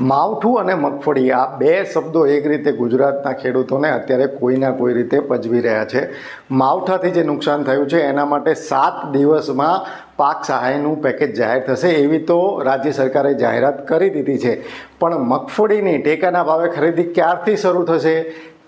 માવઠું અને મગફળી, આ બે શબ્દો એક રીતે ગુજરાતના ખેડૂતોને અત્યારે કોઈના કોઈ રીતે પજવી રહ્યા છે. માવઠાથી જે નુકસાન થયું છે, એના માટે સાત દિવસમાં પાક સહાયનું પેકેજ જાહેર થશે, એવી તો રાજ્ય સરકારે જાહેરાત કરી દીધી છે. પણ મગફળીની ટેકાના ભાવે ખરીદી ક્યારથી શરૂ થશે?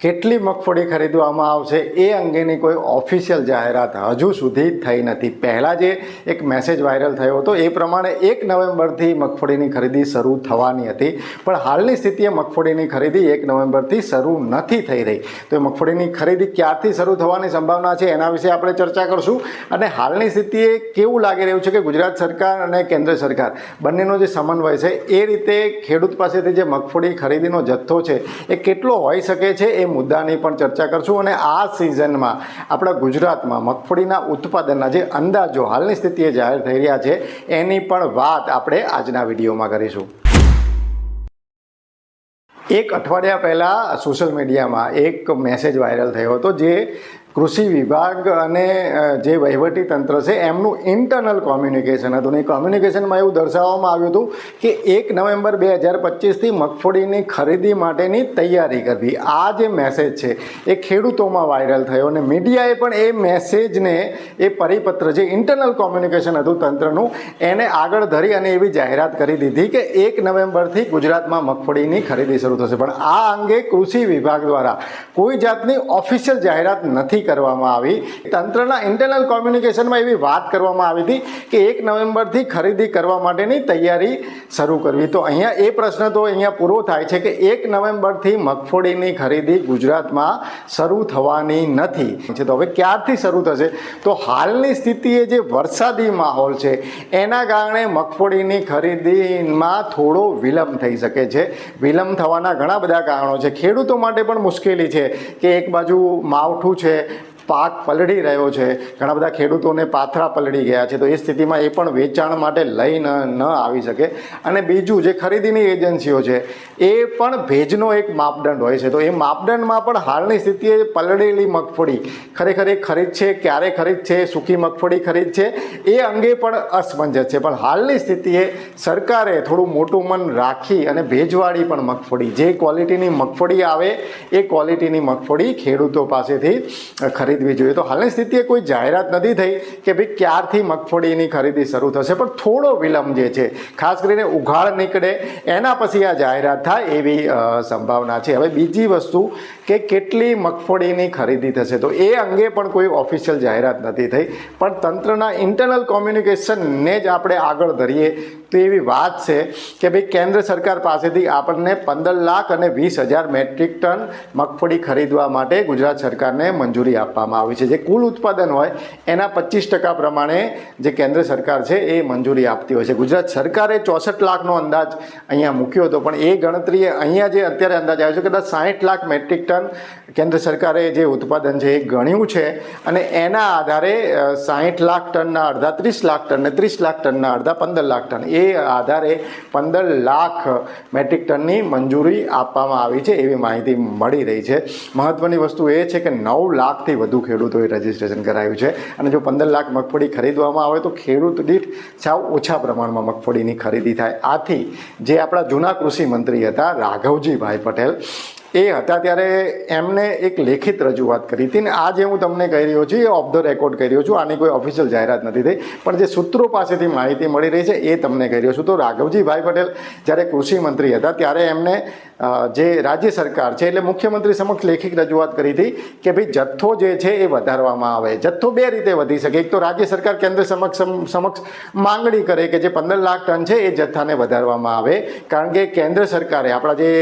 કેટલી મગફળી ખરીદવામાં આવશે એ અંગેની કોઈ ઓફિશિયલ જાહેરાત હજુ સુધી થઈ નથી. પહેલાં જે એક મેસેજ વાયરલ થયો હતો, એ પ્રમાણે એક નવેમ્બરથી મગફળીની ખરીદી શરૂ થવાની હતી. પણ હાલની સ્થિતિએ મગફળીની ખરીદી એક નવેમ્બરથી શરૂ નથી થઈ રહી. તો એ મગફળીની ખરીદી ક્યારથી શરૂ થવાની સંભાવના છે એના વિશે આપણે ચર્ચા કરશું. અને હાલની સ્થિતિએ કેવું લાગી રહ્યું છે કે ગુજરાત સરકાર અને કેન્દ્ર સરકાર બંનેનો જે સમન્વય છે, એ રીતે ખેડૂત પાસેથી જે મગફળી ખરીદીનો જથ્થો છે, એ કેટલો હોઈ શકે છે, એ મુદ્દાની પણ ચર્ચા કરશું અને આ સિઝનમાં આપણા ગુજરાતમાં મગફળીના ઉત્પાદનના જે અંદાજો, હાલની સ્થિતિએ જાહેર થઈ રહ્યા છે, એની પણ વાત આપણે આજના વિડીયોમાં કરીશું. એક અઠવાડિયા પહેલાં સોશિયલ મીડિયામાં એક મેસેજ વાયરલ થયો હતો જે કૃષિ વિભાગ અને જે વહીવટી તંત્ર છે, એમનું ઇન્ટરનલ કોમ્યુનિકેશન હતું. એ કોમ્યુનિકેશનમાં એવું દર્શાવવામાં આવ્યું હતું કે એક નવેમ્બર બે હજાર પચીસથી મગફળીની ખરીદી માટેની તૈયારી કરવી. આ જે મેસેજ છે, એ ખેડૂતોમાં વાયરલ થયો અને મીડિયાએ પણ એ મેસેજને એ પરિપત્ર જે ઇન્ટરનલ કોમ્યુનિકેશન હતું તંત્રનું, એને આગળ ધરી અને એવી જાહેરાત કરી દીધી કે એક નવેમ્બરથી ગુજરાતમાં મગફળીની ખરીદી શરૂ થશે. પણ આ અંગે કૃષિ વિભાગ દ્વારા કોઈ જાતની ઓફિશિયલ જાહેરાત નથી કરવામાં આવી. તંત્રના ઇન્ટરનલ કોમ્યુનિકેશનમાં એવી વાત કરવામાં આવી હતી કે એક નવેમ્બરથી ખરીદી કરવા માટેની તૈયારી શરૂ કરવી. તો અહીંયા એ પ્રશ્ન તો અહીંયા પૂરો થાય છે કે એક નવેમ્બરથી મગફળીની ખરીદી ગુજરાતમાં શરૂ થવાની નથી. છે, તો હવે ક્યારથી શરૂ થશે? તો હાલની સ્થિતિએ જે વરસાદી માહોલ છે, એના કારણે મગફળીની ખરીદીમાં થોડો વિલંબ થઈ શકે છે. વિલંબ થવાના ઘણા બધા કારણો છે. ખેડૂતો માટે પણ મુશ્કેલી છે કે એક બાજુ માવઠું છે પાક પલળી રહ્યો છે. ઘણા બધા ખેડૂતોને પાથરા પલળી ગયા છે. તો એ સ્થિતિમાં એ પણ વેચાણ માટે લઈ ન ન આવી શકે. અને બીજું જે ખરીદીની એજન્સીઓ છે, એ પણ ભેજનો એક માપદંડ હોય છે. તો એ માપદંડમાં પણ હાલની સ્થિતિએ પલળેલી મગફળી. ખરેખર એ ખરીદ છે, ક્યારે ખરીદ છે, સૂકી મગફળી ખરીદ છે, એ અંગે પણ અસમંજસ છે. પણ હાલની સ્થિતિએ સરકારે થોડું મોટું મન રાખી અને ભેજવાળી પણ મગફળી. જે ક્વોલિટીની મગફળી આવે, એ ક્વોલિટીની મગફળી ખેડૂતો પાસેથી ખરીદવી જોઈએ. તો હાલની સ્થિતિએ કોઈ જાહેરાત નથી થઈ કે ભાઈ ક્યારથી મગફળીની ખરીદી શરૂ થશે, પણ થોડો વિલંબ જે છે, ખાસ કરીને ઉઘાડ નીકળે, એના પછી આ જાહેરાત થાય એવી સંભાવના છે. હવે બીજી વસ્તુ કે કેટલી મગફળીની ખરીદી થશે? તો એ અંગે પણ કોઈ ઓફિશિયલ જાહેરાત નથી થઈ. પણ તંત્રના ઇન્ટરનલ કોમ્યુનિકેશનને જ આપણે આગળ ધરીએ તો એવી વાત છે કે ભાઈ, કેન્દ્ર સરકાર પાસેથી આપણને પંદર લાખ અને વીસ હજાર મેટ્રિક ટન મગફળી ખરીદવા માટે ગુજરાત સરકારને મંજૂરી આપવામાં આવી છે. જે કુલ ઉત્પાદન હોય, એના પચીસ ટકા પ્રમાણે જે કેન્દ્ર સરકાર છે, એ મંજૂરી આપતી હોય છે. ગુજરાત સરકારે ચોસઠ લાખનો અંદાજ અહીંયા મૂક્યો હતો, પણ એ ગણતરીએ અહીંયા જે અત્યારે અંદાજ આવ્યો છે કદાચ સાહીઠ લાખ મેટ્રિક ટન કેન્દ્ર સરકારે જે ઉત્પાદન છે એ ગણ્યું છે અને એના આધારે સાહીઠ લાખ ટનના અડધા, ત્રીસ લાખ ટન ને ત્રીસ લાખ ટનના અડધા, પંદર લાખ ટન. એ આધારે પંદર લાખ મેટ્રિક ટનની મંજૂરી આપવામાં આવી છે એવી માહિતી મળી રહી છે. મહત્વની વસ્તુ એ છે કે નવ લાખથી વધુ ખેડૂતોએ રજીસ્ટ્રેશન કરાયું છે અને જો પંદર લાખ મગફળી ખરીદવામાં આવે તો ખેડૂત દીઠ સાવ ઓછા પ્રમાણમાં મગફળીની ખરીદી થાય. આથી જે આપણા જૂના કૃષિ મંત્રી હતા રાઘવજીભાઈ પટેલ એ હતા ત્યારે એમને એક લેખિત રજૂઆત કરી હતી ને આજે હું તમને કહી રહ્યો છું, એ ઓફ ધ રેકોર્ડ કહી રહ્યો છું, આની કોઈ ઓફિશિયલ જાહેરાત નથી થઈ. પણ જે સૂત્રો પાસેથી માહિતી મળી રહી છે, એ તમને કહી રહ્યો છું. તો રાઘવજીભાઈ પટેલ જ્યારે કૃષિ મંત્રી હતા, ત્યારે એમને જે રાજ્ય સરકાર છે, એટલે મુખ્યમંત્રી સમક્ષ લેખિત રજૂઆત કરી હતી કે ભાઈ જથ્થો જે છે, એ વધારવામાં આવે. જથ્થો બે રીતે વધી શકે. એક તો રાજ્ય સરકાર કેન્દ્ર સમક્ષ સમક્ષ માંગણી કરે કે જે પંદર લાખ ટન છે, એ જથ્થાને વધારવામાં આવે. કારણ કે કેન્દ્ર સરકારે આપણા જે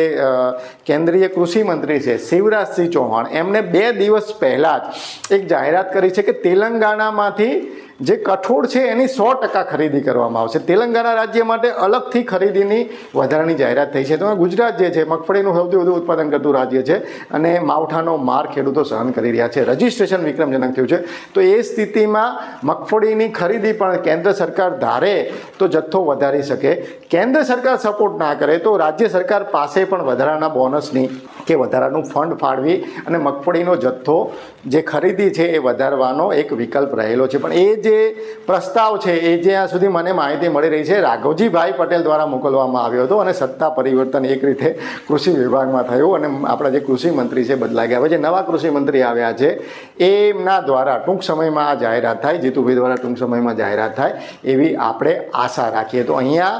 કેન્દ્રીય કૃષિ મંત્રી છે શિવરાજસિંહ ચૌહાણ. એમને બે દિવસ પહેલાં જ એક જાહેરાત કરી છે કે તેલંગાણામાંથી જે કઠોળ છે એની સો ટકા ખરીદી કરવામાં આવશે. તેલંગાણા રાજ્ય માટે અલગથી ખરીદીની વધારાની જાહેરાત થઈ છે. તો ગુજરાત જે છે, મગફળીનું સૌથી વધુ ઉત્પાદન કરતું રાજ્ય છે અને માવઠાનો માર ખેડૂતો સહન કરી રહ્યા છે. રજિસ્ટ્રેશન વિક્રમજનક થયું છે. તો એ સ્થિતિમાં મગફળીની ખરીદી પણ કેન્દ્ર સરકાર ધારે તો જથ્થો વધારી શકે. કેન્દ્ર સરકાર સપોર્ટ ના કરે તો રાજ્ય સરકાર પાસે પણ વધારાના બોનસની કે વધારાનું ફંડ ફાળવી અને મગફળીનો જથ્થો જે ખરીદી છે એ વધારવાનો એક વિકલ્પ રહેલો છે. પણ એ જે જે પ્રસ્તાવ છે એ જ્યાં સુધી મને માહિતી મળી રહી છે, રાઘવજીભાઈ પટેલ દ્વારા મોકલવામાં આવ્યો હતો અને સત્તા પરિવર્તન એક રીતે કૃષિ વિભાગમાં થયું અને આપણા જે કૃષિ મંત્રી છે બદલાઈ ગયા. હવે જે નવા કૃષિ મંત્રી આવ્યા છે, એમના દ્વારા ટૂંક સમયમાં આ જાહેરાત થાય, જીતુભાઈ દ્વારા ટૂંક સમયમાં જાહેરાત થાય એવી આપણે આશા રાખીએ. તો અહીંયા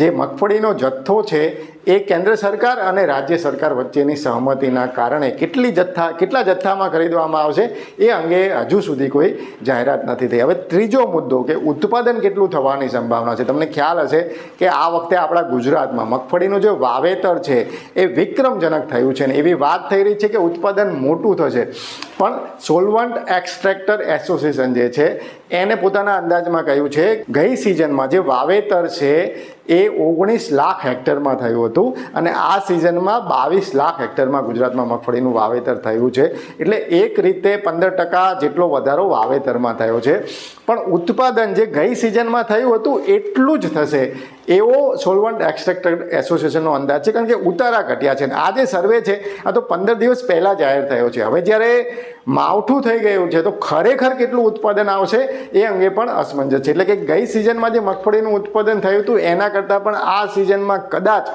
જે મગફળીનો જથ્થો છે એ કેન્દ્ર સરકાર અને રાજ્ય સરકાર વચ્ચેની સહમતિના કારણે કેટલી જથ્થા કેટલા જથ્થામાં ખરીદવામાં આવશે એ અંગે હજુ સુધી કોઈ જાહેરાત નથી થઈ. હવે ત્રીજો મુદ્દો કે ઉત્પાદન કેટલું થવાની સંભાવના છે. તમને ખ્યાલ હશે કે આ વખતે આપણા ગુજરાતમાં મગફળીનું જે વાવેતર છે એ વિક્રમજનક થયું છે ને એવી વાત થઈ રહી છે કે ઉત્પાદન મોટું થશે. પણ સોલવન્ટ એક્સટ્રેક્ટર એસોસિએશન જે છે, એને પોતાના અંદાજમાં કહ્યું છે, ગઈ સિઝનમાં જે વાવેતર છે એ ઓગણીસ લાખ હેક્ટરમાં થયું હતું. અને આ સિઝનમાં બાવીસ લાખ હેક્ટરમાં ગુજરાતમાં મગફળીનું વાવેતર થયું છે. એટલે એક રીતે પંદર ટકા જેટલો વધારો વાવેતરમાં થયો છે. પણ ઉત્પાદન જે ગઈ સિઝનમાં થયું હતું, એટલું જ થશે. એવો સોલવન્ટ એક્સટ્રેક્ટર એસોસિએશનનો અંદાજ છે, કારણ કે ઉતારા ઘટ્યા છે આ જે સર્વે છે, આ તો પંદર દિવસ પહેલાં જાહેર થયો છે. હવે જ્યારે માવઠું થઈ ગયું છે, તો ખરેખર કેટલું ઉત્પાદન આવશે એ અંગે પણ અસમંજસ છે. એટલે કે ગઈ સિઝનમાં જે મગફળીનું ઉત્પાદન થયું હતું, એના કરતાં પણ આ સિઝનમાં કદાચ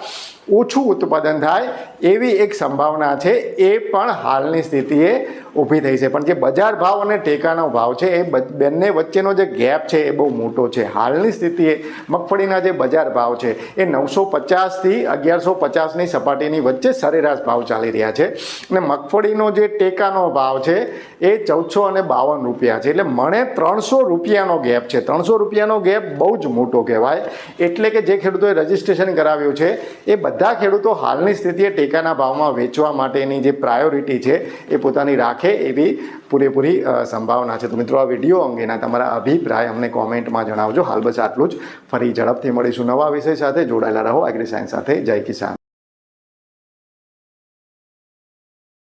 ઓછું ઉત્પાદન થાય એવી એક સંભાવના છે, એ પણ હાલની સ્થિતિએ ઊભી થઈ છે. પણ જે બજાર ભાવ અને ટેકાનો ભાવ છે, એ બંને વચ્ચેનો જે ગેપ છે, એ બહુ મોટો છે. હાલની સ્થિતિએ મગફળીના જે બજાર ભાવ છે, એ નવસો પચાસથી અગિયારસો પચાસની સપાટીની વચ્ચે સરેરાશ ભાવ ચાલી રહ્યા છે. અને મગફળીનો જે ટેકાનો ભાવ છે, એ ચૌદસો અને બાવન રૂપિયા છે. એટલે મને ત્રણસો રૂપિયાનો ગેપ છે. ત્રણસો રૂપિયાનો ગેપ બહુ જ મોટો કહેવાય. એટલે કે જે ખેડૂતોએ રજીસ્ટ્રેશન કરાવ્યું છે, એ બધા ખેડૂતો હાલની સ્થિતિએ ટેકાના ભાવમાં વેચવા માટેની જે પ્રાયોરિટી છે એ પોતાની રાખે એવી પૂરેપૂરી સંભાવના છે. તો મિત્રો, આ વીડિયો અંગેના તમારા અભિપ્રાય અમને કોમેન્ટમાં જણાવજો. હાલ બસ આટલું જ. ફરી ઝડપથી મળીશું નવા વિષય સાથે. જોડાયેલા રહો. એગ્રી સાયન્સ સાથે. જય કિસાન.